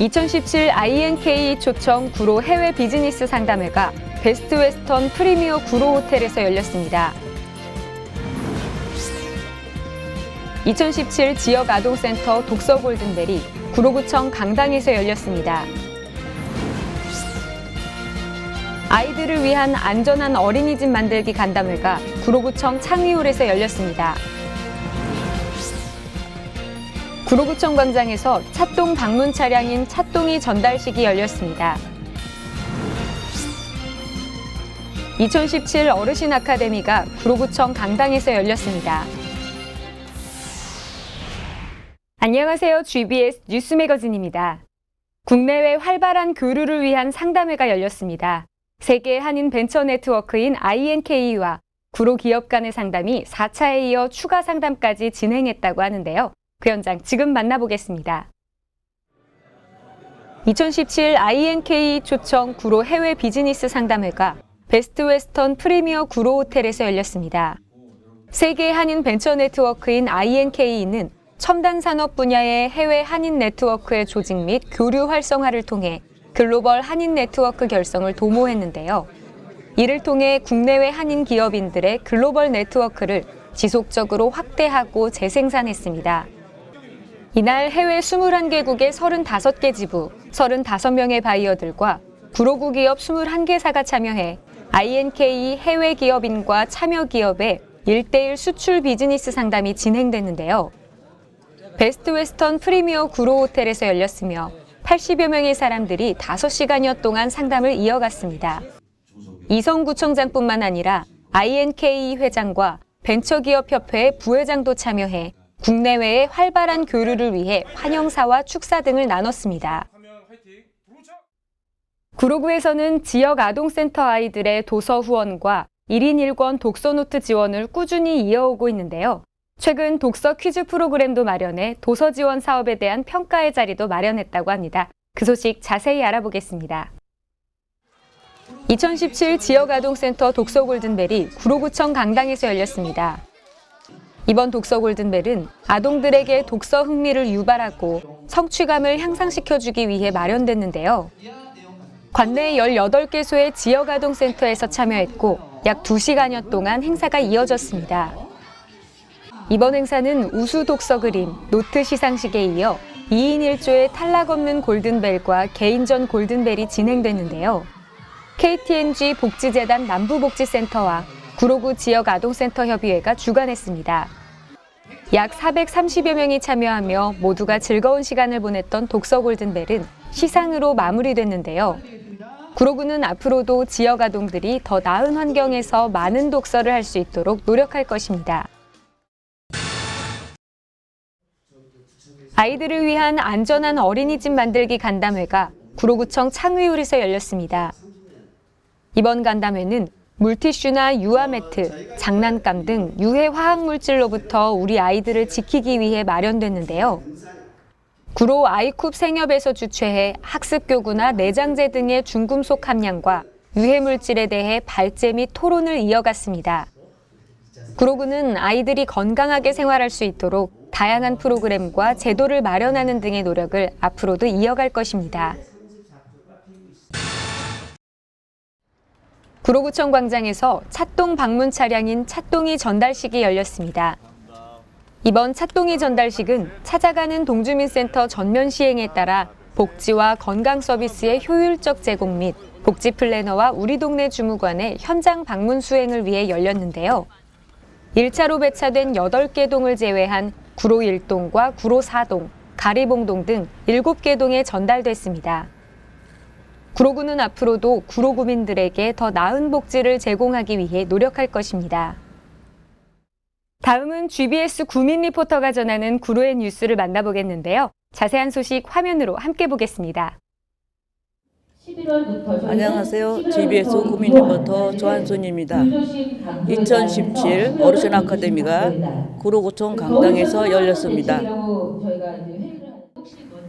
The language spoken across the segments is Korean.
2017 INK 초청 구로 해외 비즈니스 상담회가 베스트 웨스턴 프리미어 구로 호텔에서 열렸습니다. 2017 지역 아동센터 독서 골든벨이 구로구청 강당에서 열렸습니다. 아이들을 위한 안전한 어린이집 만들기 간담회가 구로구청 창의홀에서 열렸습니다. 구로구청 광장에서 찻동 방문 차량인 찻동이 전달식이 열렸습니다. 2017 어르신 아카데미가 구로구청 강당에서 열렸습니다. 안녕하세요. GBS 뉴스 매거진입니다. 국내외 활발한 교류를 위한 상담회가 열렸습니다. 세계 한인 벤처 네트워크인 INK와 구로 기업 간의 상담이 4차에 이어 추가 상담까지 진행했다고 하는데요. 그 현장 지금 만나보겠습니다. 2017 INK 초청 구로 해외 비즈니스 상담회가 베스트 웨스턴 프리미어 구로 호텔에서 열렸습니다. 세계 한인 벤처 네트워크인 INK는 첨단 산업 분야의 해외 한인 네트워크의 조직 및 교류 활성화를 통해 글로벌 한인 네트워크 결성을 도모했는데요. 이를 통해 국내외 한인 기업인들의 글로벌 네트워크를 지속적으로 확대하고 재생산했습니다. 이날 해외 21개국의 35개 지부, 35명의 바이어들과 구로구 기업 21개사가 참여해 INK 해외 기업인과 참여 기업의 1대1 수출 비즈니스 상담이 진행됐는데요. 베스트 웨스턴 프리미어 구로 호텔에서 열렸으며 80여 명의 사람들이 5시간여 동안 상담을 이어갔습니다. 이성구청장뿐만 아니라 INK 회장과 벤처기업협회 부회장도 참여해 국내외의 활발한 교류를 위해 환영사와 축사 등을 나눴습니다. 구로구에서는 지역 아동센터 아이들의 도서 후원과 1인 1권 독서노트 지원을 꾸준히 이어오고 있는데요. 최근 독서 퀴즈 프로그램도 마련해 도서 지원 사업에 대한 평가의 자리도 마련했다고 합니다. 그 소식 자세히 알아보겠습니다. 2017 지역아동센터 독서 골든벨이 구로구청 강당에서 열렸습니다. 이번 독서 골든벨은 아동들에게 독서 흥미를 유발하고 성취감을 향상시켜주기 위해 마련됐는데요. 관내 18개소의 지역아동센터에서 참여했고 약 2시간여 동안 행사가 이어졌습니다. 이번 행사는 우수 독서 그림, 노트 시상식에 이어 2인 1조의 탈락 없는 골든벨과 개인전 골든벨이 진행됐는데요. KTNG 복지재단 남부복지센터와 구로구 지역아동센터 협의회가 주관했습니다. 약 430여 명이 참여하며 모두가 즐거운 시간을 보냈던 독서 골든벨은 시상으로 마무리됐는데요. 구로구는 앞으로도 지역 아동들이 더 나은 환경에서 많은 독서를 할 수 있도록 노력할 것입니다. 아이들을 위한 안전한 어린이집 만들기 간담회가 구로구청 창의홀에서 열렸습니다. 이번 간담회는 물티슈나 유아 매트, 장난감 등 유해 화학 물질로부터 우리 아이들을 지키기 위해 마련됐는데요. 구로 아이쿱 생협에서 주최해 학습 교구나 내장재 등의 중금속 함량과 유해 물질에 대해 발제 및 토론을 이어갔습니다. 구로구는 아이들이 건강하게 생활할 수 있도록 다양한 프로그램과 제도를 마련하는 등의 노력을 앞으로도 이어갈 것입니다. 구로구청 광장에서 찻동 방문 차량인 찻동이 전달식이 열렸습니다. 이번 찻동이 전달식은 찾아가는 동주민센터 전면 시행에 따라 복지와 건강 서비스의 효율적 제공 및 복지 플래너와 우리 동네 주무관의 현장 방문 수행을 위해 열렸는데요. 1차로 배차된 8개 동을 제외한 구로 1동과 구로 4동, 가리봉동 등 7개 동에 전달됐습니다. 구로구는 앞으로도 구로구민들에게 더 나은 복지를 제공하기 위해 노력할 것입니다. 다음은 GBS 구민 리포터가 전하는 구로의 뉴스를 만나보겠는데요. 자세한 소식 화면으로 함께 보겠습니다. 안녕하세요. GBS 국민 리포터 조한순입니다. 2017 어르신 아카데미가 구로구청 강당에서 열렸습니다.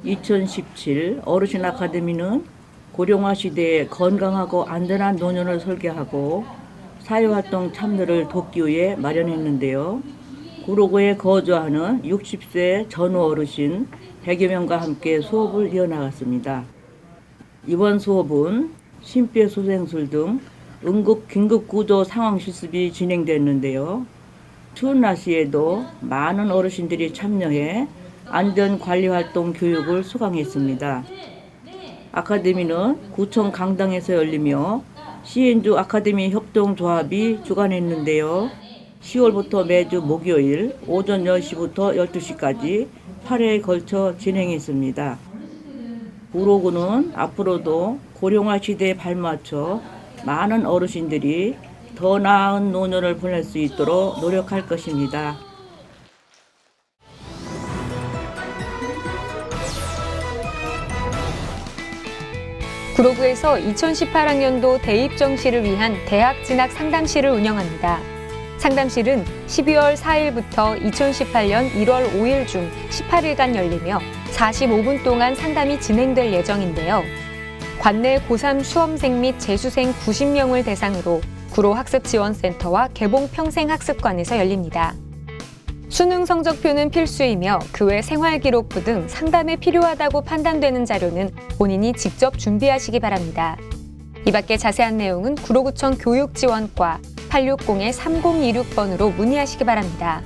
2017 어르신 아카데미는 고령화 시대에 건강하고 안전한 노년을 설계하고 사회활동 참여를 돕기 위해 마련했는데요. 구로구에 거주하는 60세 전후 어르신 100여 명과 함께 수업을 이어나갔습니다. 이번 수업은 심폐소생술 등 응급 긴급 구조 상황 실습이 진행됐는데요. 추운 날씨에도 많은 어르신들이 참여해 안전 관리 활동 교육을 수강했습니다. 아카데미는 구청 강당에서 열리며 CN주 아카데미 협동조합이 주관했는데요. 10월부터 매주 목요일 오전 10시부터 12시까지 8회에 걸쳐 진행했습니다. 구로구는 앞으로도 고령화 시대에 발맞춰 많은 어르신들이 더 나은 노년을 보낼 수 있도록 노력할 것입니다. 구로구에서 2018학년도 대입 정시를 위한 대학 진학 상담실을 운영합니다. 상담실은 12월 4일부터 2018년 1월 5일 중 18일간 열리며 45분 동안 상담이 진행될 예정인데요. 관내 고3 수험생 및 재수생 90명을 대상으로 구로학습지원센터와 개봉평생학습관에서 열립니다. 수능 성적표는 필수이며 그 외 생활기록부 등 상담에 필요하다고 판단되는 자료는 본인이 직접 준비하시기 바랍니다. 이 밖에 자세한 내용은 구로구청 교육지원과 860-3026번으로 문의하시기 바랍니다.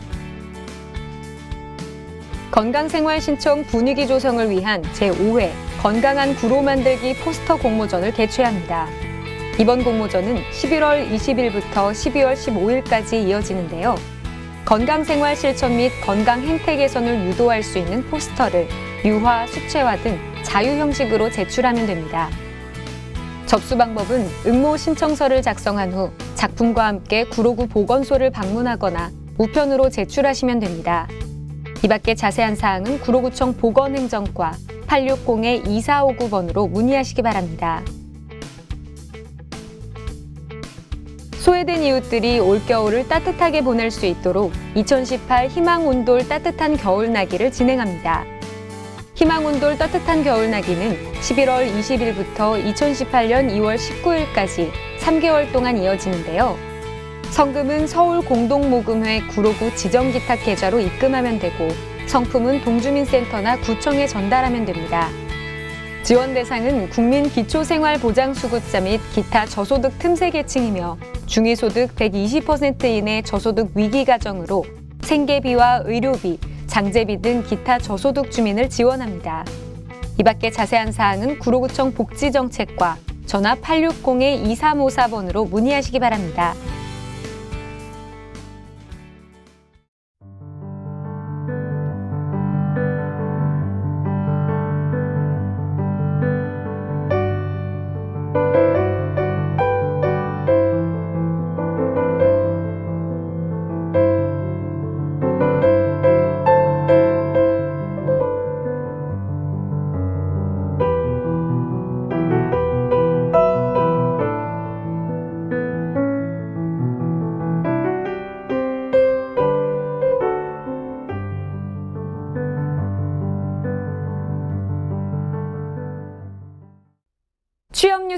건강생활 신청 분위기 조성을 위한 제5회 건강한 구로 만들기 포스터 공모전을 개최합니다. 이번 공모전은 11월 20일부터 12월 15일까지 이어지는데요. 건강생활 실천 및 건강 행태 개선을 유도할 수 있는 포스터를 유화, 수채화 등 자유 형식으로 제출하면 됩니다. 접수 방법은 응모 신청서를 작성한 후 작품과 함께 구로구 보건소를 방문하거나 우편으로 제출하시면 됩니다. 이 밖에 자세한 사항은 구로구청 보건행정과 860-2459번으로 문의하시기 바랍니다. 소외된 이웃들이 올겨울을 따뜻하게 보낼 수 있도록 2018 희망온돌 따뜻한 겨울나기를 진행합니다. 희망온돌 따뜻한 겨울나기는 11월 20일부터 2018년 2월 19일까지 3개월 동안 이어지는데요. 성금은 서울 공동모금회 구로구 지정기탁 계좌로 입금하면 되고 성품은 동주민센터나 구청에 전달하면 됩니다. 지원 대상은 국민 기초생활보장수급자 및 기타 저소득 틈새 계층이며 중위소득 120% 이내 저소득 위기 가정으로 생계비와 의료비, 장제비 등 기타 저소득 주민을 지원합니다. 이 밖에 자세한 사항은 구로구청 복지정책과 전화 860-2354번으로 문의하시기 바랍니다.